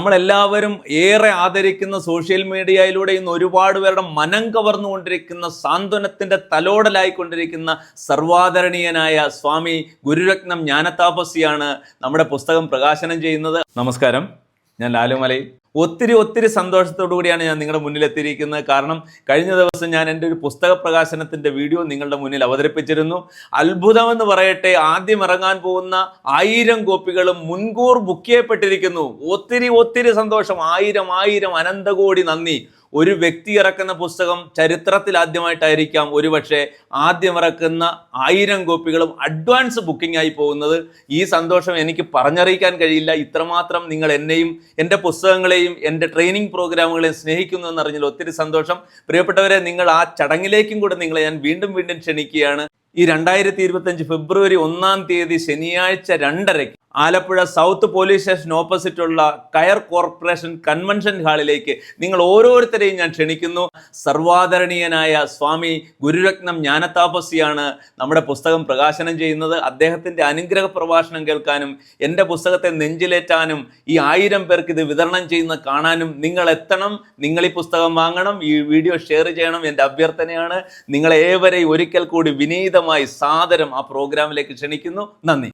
നമ്മളെല്ലാവരും ഏറെ ആദരിക്കുന്ന സോഷ്യൽ മീഡിയയിലൂടെ ഇന്ന് ഒരുപാട് പേരുടെ മനം കവർന്നുകൊണ്ടിരിക്കുന്ന സാന്ത്വനത്തിന്റെ തലോടലായിക്കൊണ്ടിരിക്കുന്ന സർവാദരണീയനായ സ്വാമി ഗുരുരത്നം ജ്ഞാനതാപസിയാണ് നമ്മുടെ പുസ്തകം പ്രകാശനം ചെയ്യുന്നത്. നമസ്കാരം. ഞാൻ ലാലുമലൈ ഒത്തിരി ഒത്തിരി സന്തോഷത്തോടു കൂടിയാണ് ഞാൻ നിങ്ങളുടെ മുന്നിലെത്തിയിരിക്കുന്നത്. കാരണം കഴിഞ്ഞ ദിവസം ഞാൻ എന്റെ ഒരു പുസ്തക പ്രകാശനത്തിന്റെ വീഡിയോ നിങ്ങളുടെ മുന്നിൽ അവതരിപ്പിച്ചിരുന്നു. അത്ഭുതമെന്ന് പറയട്ടെ ആദ്യം ഇറങ്ങാൻ പോകുന്ന ആയിരം കോപ്പികളും മുൻകൂർ ബുക്ക് ചെയ്യപ്പെട്ടിരിക്കുന്നു. ഒത്തിരി ഒത്തിരി സന്തോഷം. ആയിരം ആയിരം അനന്തകോടി നന്ദി. ഒരു വ്യക്തി ഇറക്കുന്ന പുസ്തകം ചരിത്രത്തിൽ ആദ്യമായിട്ടായിരിക്കാം. ഒരുപക്ഷെ ആദ്യം ഇറക്കുന്ന ആയിരം കോപ്പികളും അഡ്വാൻസ് ബുക്കിംഗ് ആയി പോകുന്നത് ഈ സന്തോഷം എനിക്ക് പറഞ്ഞറിയിക്കാൻ കഴിയില്ല. ഇത്രമാത്രം നിങ്ങൾ എന്നെയും എന്റെ പുസ്തകങ്ങളെയും എന്റെ ട്രെയിനിങ് പ്രോഗ്രാമുകളെയും സ്നേഹിക്കുന്നു എന്നറിഞ്ഞാൽ ഒത്തിരി സന്തോഷം. പ്രിയപ്പെട്ടവരെ നിങ്ങൾ ആ ചടങ്ങിലേക്കും കൂടെ നിങ്ങളെ ഞാൻ വീണ്ടും വീണ്ടും ക്ഷണിക്കുകയാണ്. ഈ രണ്ടായിരത്തി ഇരുപത്തഞ്ച് ഫെബ്രുവരി ഒന്നാം തീയതി ശനിയാഴ്ച രണ്ടരയ്ക്ക് ആലപ്പുഴ സൗത്ത് പോലീസ് സ്റ്റേഷൻ ഓപ്പോസിറ്റുള്ള കയർ കോർപ്പറേഷൻ കൺവെൻഷൻ ഹാളിലേക്ക് നിങ്ങൾ ഓരോരുത്തരെയും ഞാൻ ക്ഷണിക്കുന്നു. സർവാദരണീയനായ സ്വാമി ഗുരുരത്നം ജ്ഞാനതാപസിയാണ് നമ്മുടെ പുസ്തകം പ്രകാശനം ചെയ്യുന്നത്. അദ്ദേഹത്തിന്റെ അനുഗ്രഹ പ്രഭാഷണം കേൾക്കാനും എന്റെ പുസ്തകത്തെ നെഞ്ചിലേറ്റാനും ഈ ആയിരം പേർക്ക് ഇത് വിതരണം ചെയ്യുന്ന കാണാനും നിങ്ങൾ എത്തണം. നിങ്ങൾ ഈ പുസ്തകം വാങ്ങണം ഈ വീഡിയോ ഷെയർ ചെയ്യണം എന്റെ അഭ്യർത്ഥനയാണ്. നിങ്ങളേവരെയും ഒരിക്കൽ കൂടി വിനീതമായി സാദരം ആ പ്രോഗ്രാമിലേക്ക് ക്ഷണിക്കുന്നു. നന്ദി.